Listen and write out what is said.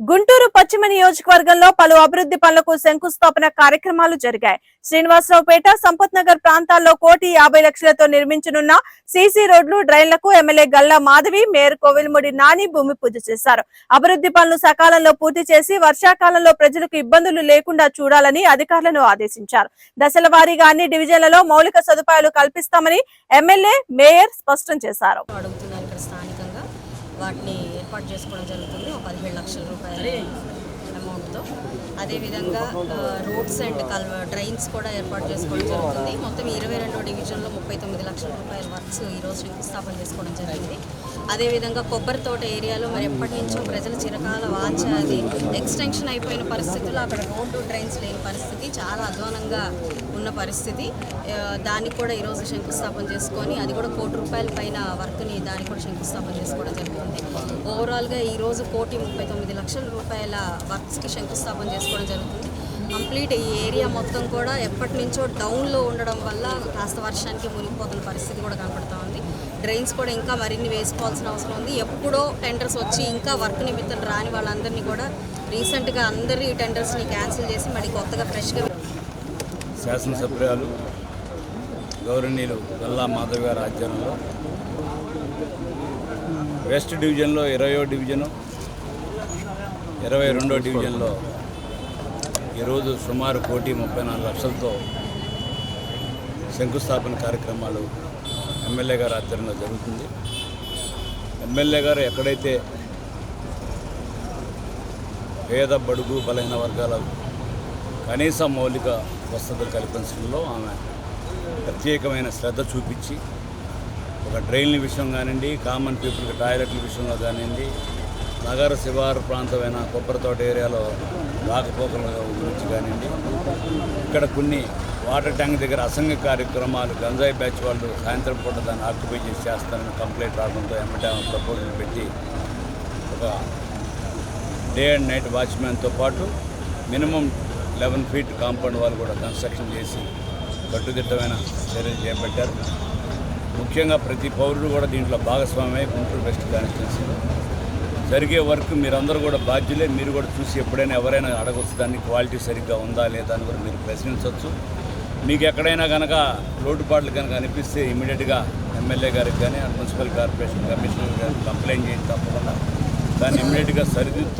గుంటూరు పశ్చిమ నియోజకవర్గంలో పలు అభివృద్ధి పనులకు శంకుస్థాపన కార్యక్రమాలు జరిగాయి. శ్రీనివాసరావుపేట సంపత్ నగర్ ప్రాంతాల్లో కోటి యాభై లక్షలతో నిర్మించనున్న సీసీ రోడ్లు డ్రైన్లకు ఎమ్మెల్యే గల్లా మాధవి మేయర్ కోవిల్ముడి నాని భూమి పూజ చేశారు. అభివృద్ధి పనులు సకాలంలో పూర్తి చేసి వర్షాకాలంలో ప్రజలకు ఇబ్బందులు లేకుండా చూడాలని అధికారులను ఆదేశించారు. దశల వారీగా అన్ని డివిజన్లలో మౌలిక సదుపాయాలు కల్పిస్తామని ఎమ్మెల్యే మేయర్ స్పష్టం చేశారు. వాటిని ఏర్పాటు చేసుకోవడం జరుగుతుంది. ఒక పదిహేడు లక్షల రూపాయల అమౌంట్తో. అదేవిధంగా రోడ్స్ అండ్ కల్వ డ్రైన్స్ కూడా ఏర్పాటు చేసుకోవడం జరుగుతుంది. మొత్తం ఇరవై రెండు డివిజన్లో ముప్పై తొమ్మిది లక్షల రూపాయల వర్క్స్ ఈరోజు శంకుస్థాపన చేసుకోవడం జరిగింది. అదేవిధంగా కొబ్బరి తోట ఏరియాలో మరి ఎప్పటి నుంచో ప్రజల చిరకాల వాచ్ అది ఎక్స్టెన్షన్ అయిపోయిన పరిస్థితుల్లో అక్కడ రోడ్డు ట్రైన్స్ లేని పరిస్థితి చాలా అధ్వానంగా ఉన్న పరిస్థితి. దానికి కూడా ఈరోజు శంకుస్థాపన చేసుకొని అది కూడా కోటి రూపాయల పైన వర్క్ని దానికి కూడా శంకుస్థాపన చేసుకోవడం జరుగుతుంది. ఓవరాల్గా ఈరోజు కోటి ముప్పై తొమ్మిది లక్షల రూపాయల వర్క్స్కి శంకుస్థాపన చేసుకోవడం జరుగుతుంది. కంప్లీట్ ఈ ఏరియా మొత్తం కూడా ఎప్పటి నుంచో డౌన్లో ఉండడం వల్ల కాస్త వర్షానికి మునిగిపోతున్న పరిస్థితి కూడా కనపడుతూ ఉంది. డ్రైన్స్ కూడా ఇంకా మరిన్ని వేసుకోవాల్సిన అవసరం ఉంది. ఎప్పుడో టెండర్స్ వచ్చి ఇంకా వర్క్ నిమిత్తం రాని వాళ్ళందరినీ కూడా రీసెంట్గా అందరి టెండర్స్ని క్యాన్సిల్ చేసి మళ్ళీ కొత్తగా ఫ్రెష్గా శాసనసభ్యురాలు గౌరవనీయులు గల్లా మాధవ్ గారి ఆధ్వర్యంలో వెస్ట్ డివిజన్లో ఇరవయో డివిజను ఇరవై రెండో డివిజన్లో ఈరోజు సుమారు కోటి ముప్పై నాలుగు లక్షలతో శంకుస్థాపన కార్యక్రమాలు ఎమ్మెల్యే గారి ఆధ్వర్యంలో జరుగుతుంది. ఎమ్మెల్యే గారు ఎక్కడైతే పేద బడుగు బలహీన వర్గాల కనీస మౌలిక వసతులు కల్పించడంలో ఆమె ప్రత్యేకమైన శ్రద్ధ చూపించి ఒక డ్రైన్ల విషయం కానివ్వండి కామన్ పీపుల్కి టాయిలెట్ల విషయంలో కానివ్వండి నగర శివారు ప్రాంతమైన కొబ్బరితోట ఏరియాలో రాకపోకల గురించి కానివ్వండి. ఇక్కడ కొన్ని వాటర్ ట్యాంక్ దగ్గర అసంఘ కార్యక్రమాలు గంజాయి బ్యాచ్ వాళ్ళు సాయంత్రం పూట దాన్ని ఆక్యుపై చేసి చేస్తారని కంప్లైంట్ రావడంతో ఎమ్మటే ప్రపోజల్ పెట్టి ఒక డే అండ్ నైట్ వాచ్మ్యాన్తో పాటు మినిమం లెవెన్ ఫీట్ కాంపౌండ్ వాళ్ళు కూడా కన్స్ట్రక్షన్ చేసి కట్టుదిట్టమైన చర్యలు చేపట్టారు. ముఖ్యంగా ప్రతి పౌరుడు కూడా దీంట్లో భాగస్వామ్యమై గుంటూరు వెస్ట్ కాన్స్టిట్యున్సీలో జరిగే వర్క్ మీరందరూ కూడా బాధ్యులే. మీరు కూడా చూసి ఎప్పుడైనా ఎవరైనా అడగవచ్చు దాన్ని క్వాలిటీ సరిగ్గా ఉందా లేదా అని కూడా మీరు ప్రశ్నించవచ్చు మీకు ఎక్కడైనా కనుక లోటుపాట్లు కనుక అనిపిస్తే ఇమీడియట్గా ఎమ్మెల్యే గారికి కానీ మున్సిపల్ కార్పొరేషన్ కమిషనర్ గారికి కంప్లైంట్ చేయండి తప్పకుండా. దాన్ని ఇమీడియట్గా సరిదిద్దుతాం.